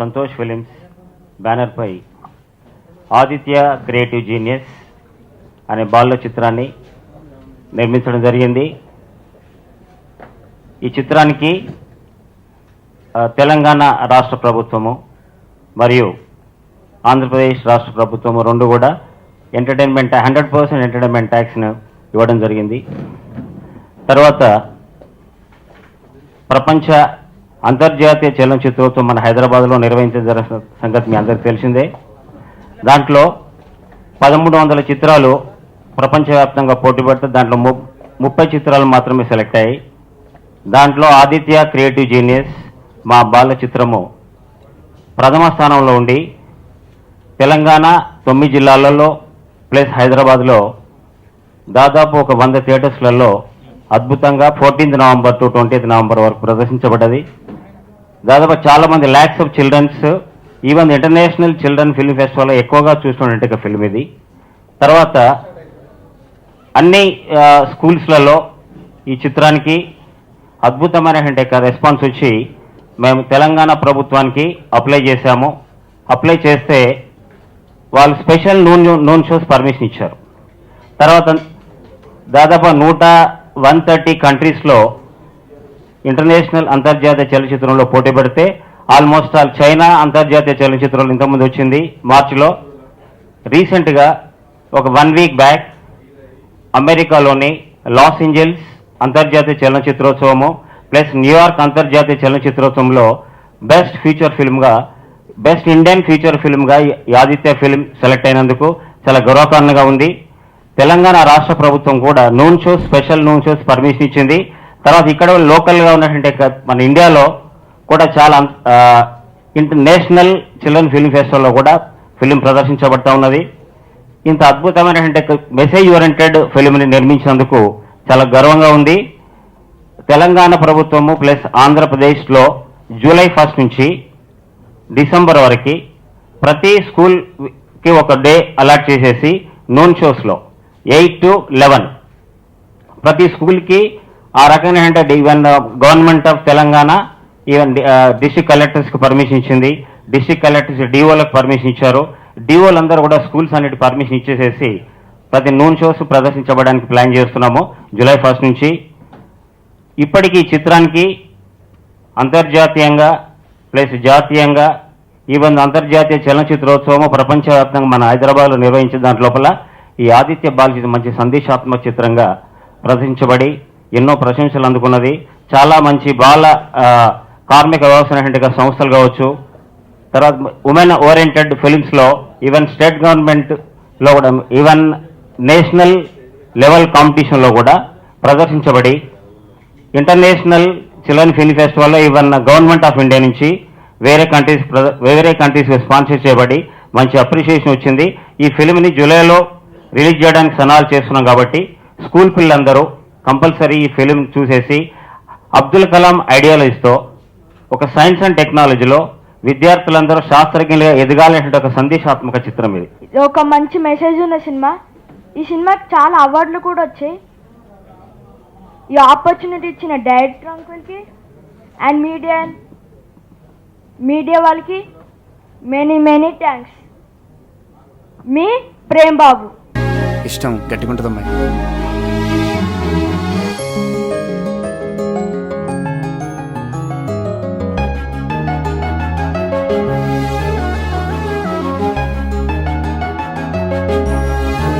Santosh films బ్యానర్పై Aditya creative genius అనే బాల్లో చిత్రాన్ని నిర్మించడం జరిగింది. ఈ చిత్రానికి తెలంగాణ రాష్ట్ర ప్రభుత్వము మరియు ఆంధ్రప్రదేశ్ రాష్ట్ర ప్రభుత్వము రెండు కూడా ఎంటర్టైన్మెంట్ హండ్రెడ్ పర్సెంట్ ఎంటర్టైన్మెంట్ ట్యాక్స్ను ఇవ్వడం జరిగింది. తర్వాత ప్రపంచ అంతర్జాతీయ చలనచిత్రోత్సవం మన హైదరాబాద్లో నిర్వహించిన సంగతి మీ అందరికీ తెలిసిందే. దాంట్లో పదమూడు వందల చిత్రాలు ప్రపంచవ్యాప్తంగా పోటీ పడితే దాంట్లో ము ముప్పై చిత్రాలు మాత్రమే సెలెక్ట్ అయ్యాయి. దాంట్లో ఆదిత్య క్రియేటివ్ జీనియస్ మా బాల చిత్రము ప్రథమ స్థానంలో ఉండి తెలంగాణ తొమ్మిది జిల్లాలలో ప్లస్ హైదరాబాద్లో దాదాపు ఒక వంద థియేటర్స్లలో అద్భుతంగా fourteenth November to twentieth November వరకు ప్రదర్శించబడ్డది. దాదాపు చాలామంది lakhs of children's even international children film ఫెస్టివల్లో ఎక్కువగా చూస్తున్నట్టు ఫిల్మ్ ఇది. తర్వాత అన్ని స్కూల్స్లలో ఈ చిత్రానికి అద్భుతమైనటువంటి రెస్పాన్స్ వచ్చి మేము తెలంగాణ ప్రభుత్వానికి అప్లై చేశాము. అప్లై చేస్తే వాళ్ళు special noon noon shows permission ఇచ్చారు. తర్వాత దాదాపు నూట వన్ థర్టీ కంట్రీస్లో ఇంటర్నేషనల్ అంతర్జాతీయ చలనచిత్రంలో పోటీ పడితే ఆల్మోస్ట్ ఆల్ చైనా అంతర్జాతీయ చలనచిత్రంలో ఇంతకుముందు వచ్చింది మార్చిలో. రీసెంట్గా ఒక వన్ వీక్ బ్యాక్ అమెరికాలోని లాస్ ఏంజల్స్ అంతర్జాతీయ చలనచిత్రోత్సవము ప్లస్ న్యూయార్క్ అంతర్జాతీయ చలనచిత్రోత్సవంలో బెస్ట్ ఫీచర్ ఫిల్మ్గా బెస్ట్ ఇండియన్ ఫీచర్ ఫిల్మ్గా యాదిత్య ఆదిత్య ఫిల్మ్ సెలెక్ట్ అయినందుకు చాలా గౌరవకారణంగా ఉంది. తెలంగాణ రాష్ట్ర ప్రభుత్వం కూడా noon shows special noon shows permission ఇచ్చింది. తర్వాత ఇక్కడ లోకల్గా ఉన్నటువంటి మన ఇండియాలో కూడా చాలా ఇంటర్నేషనల్ చిల్డ్రన్ ఫిల్మ్ ఫెస్టివల్లో కూడా ఫిలిం ప్రదర్శించబడతా ఉన్నది. ఇంత అద్భుతమైనటువంటి మెసేజ్ ఓరియంటెడ్ ఫిలింని నిర్మించినందుకు చాలా గర్వంగా ఉంది. తెలంగాణ ప్రభుత్వము ప్లస్ ఆంధ్రప్రదేశ్లో జూలై ఫస్ట్ నుంచి డిసెంబర్ వరకు ప్రతి స్కూల్కి ఒక డే అలాట్ చేసేసి నూన్ షోస్లో ఎయిట్ టు లెవెన్. ప్రతి స్కూల్కి ఆ రకమైన even government of Telangana even district కలెక్టర్స్కి permission ఇచ్చింది. డిస్టిక్ కలెక్టర్స్ డిఓలకు పర్మిషన్ ఇచ్చారు. డిఓలు అందరూ కూడా స్కూల్స్ అన్నిటి పర్మిషన్ ఇచ్చేసేసి ప్రతి నూన్ షోస్ ప్రదర్శించబడడానికి ప్లాన్ చేస్తున్నాము జూలై ఫస్ట్ నుంచి. ఇప్పటికీ ఈ చిత్రానికి అంతర్జాతీయంగా ప్లస్ జాతీయంగా ఈవెన్ అంతర్జాతీయ చలనచిత్రోత్సవము ప్రపంచవ్యాప్తంగా మన హైదరాబాద్లో నిర్వహించిన దాంట్ లోపల ఈ ఆదిత్య బాలజీ మంచి సందేశాత్మక చిత్రంగా ప్రదర్శించబడి ఎన్నో ప్రశంసలు అందుకున్నది. చాలా మంచి బాల కార్మిక వ్యవస్థ సంస్థలు కావచ్చు. తర్వాత ఉమెన్ ఓరియంటెడ్ ఫిలిమ్స్లో ఈవెన్ స్టేట్ గవర్నమెంట్లో కూడా ఈవెన్ నేషనల్ లెవెల్ కాంపిటీషన్లో కూడా ప్రదర్శించబడి ఇంటర్నేషనల్ చిల్డ్రన్ ఫిల్మ్ ఫెస్టివల్లో ఈవెన్ గవర్నమెంట్ ఆఫ్ ఇండియా నుంచి వేరే కంట్రీస్ వేరే కంట్రీస్కి స్పాన్సర్ చేయబడి మంచి అప్రిషియేషన్ వచ్చింది. ఈ ఫిల్మ్ని జూలైలో రిలీజ్ చేయడానికి సన్నాహాలు చేస్తున్నాం కాబట్టి స్కూల్ పిల్లలందరూ కంపల్సరీ ఈ ఫిలిం చూసేసి అబ్దుల్ కలాం ఐడియాలజీతో ఒక సైన్స్ అండ్ టెక్నాలజీలో విద్యార్థులందరూ శాస్త్రజ్ఞులుగా ఎదగాలనేటువంటి ఒక సందేశాత్మక చిత్రం ఇది ఒక మంచి మెసేజ్ ఉన్న సినిమా. ఈ సినిమాకి చాలా అవార్డులు కూడా వచ్చాయి. ఈ ఆపర్చునిటీ ఇచ్చిన డైరెక్టర్ అంకుల్కి అండ్ మీడియా మీడియా వాళ్ళకి మెనీ మెనీ థ్యాంక్స్ మీ ప్రేమ్ బాబు. ఇష్టం గట్టిగా